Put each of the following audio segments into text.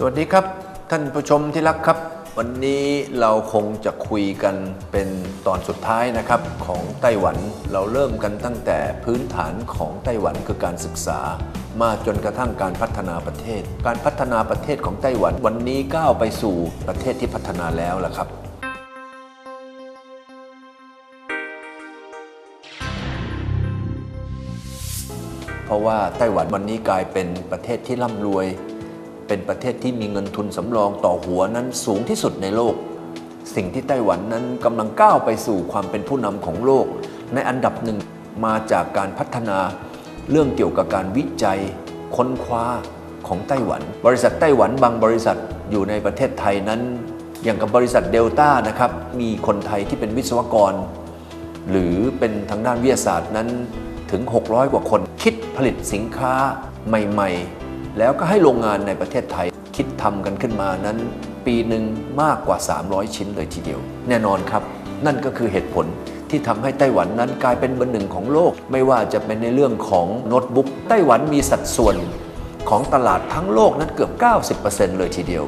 สวัสดีครับ ท่านผู้ชมที่รักครับ วันนี้เราคงจะคุยกันเป็นตอนสุดท้ายนะครับของไต้หวันเราเริ่มกันตั้งแต่พื้นฐานของไต้หวันคือการศึกษา มาจนกระทั่งการพัฒนาประเทศ การพัฒนาประเทศของไต้หวัน วันนี้ก้าวไปสู่ประเทศที่พัฒนาแล้วล่ะครับเพราะว่าไต้หวันวันนี้กลายเป็นประเทศที่ร่ำรวย เป็นประเทศที่มีเงินทุนสำรองต่อหัวนั้นสูงที่สุดในโลก สิ่งที่ไต้หวันนั้นกำลังก้าวไปสู่ความเป็นผู้นำของโลก ในอันดับหนึ่งมาจากการพัฒนาเรื่องเกี่ยวกับการวิจัยค้นคว้าของไต้หวัน บริษัทไต้หวันบางบริษัทอยู่ในประเทศไทยนั้น อย่างกับบริษัทเดลต้านะครับมีคนไทยที่เป็นวิศวกร หรือเป็นทางด้านวิทยาศาสตร์นั้นถึง 600 กว่าคนคิดผลิตสินค้าใหม่ ๆ แล้วก็ให้โรงงานในประเทศไทยคิดทำกันขึ้นมานั้น ปีหนึ่งมากกว่า 300 ชิ้นเลยทีเดียว แน่นอนครับ นั่นก็คือเหตุผลที่ทำให้ไต้หวันนั้นกลายเป็นเบอร์หนึ่งของโลก ไม่ว่าจะเป็นในเรื่องของโน้ตบุ๊กไต้หวันมีสัดส่วนของตลาดทั้งโลกนั้นเกือบ 90%เลยทีเดียว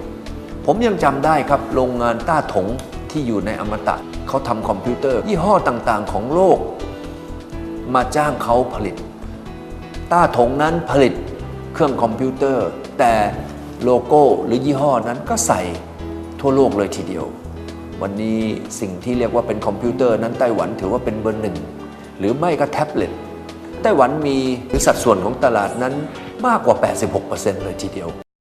ผมยังจำได้ครับโรงงานต้าถงที่อยู่ในอมตะเขาทำคอมพิวเตอร์ ยี่ห้อต่างๆ ของโลก มาจ้างเขาผลิต ต้าถงนั้นผลิต เครื่องคอมพิวเตอร์ แต่โลโก้หรือยี่ห้อนั้นก็ใส่ทั่วโลกเลยทีเดียว วันนี้สิ่งที่เรียกว่าเป็นคอมพิวเตอร์นั้นไต้หวันถือว่าเป็นเบอร์หนึ่งหรือไม่ก็แท็บเล็ตไต้หวันมีหรือสัดส่วนของตลาดนั้นมากกว่า 86%เลยทีเดียว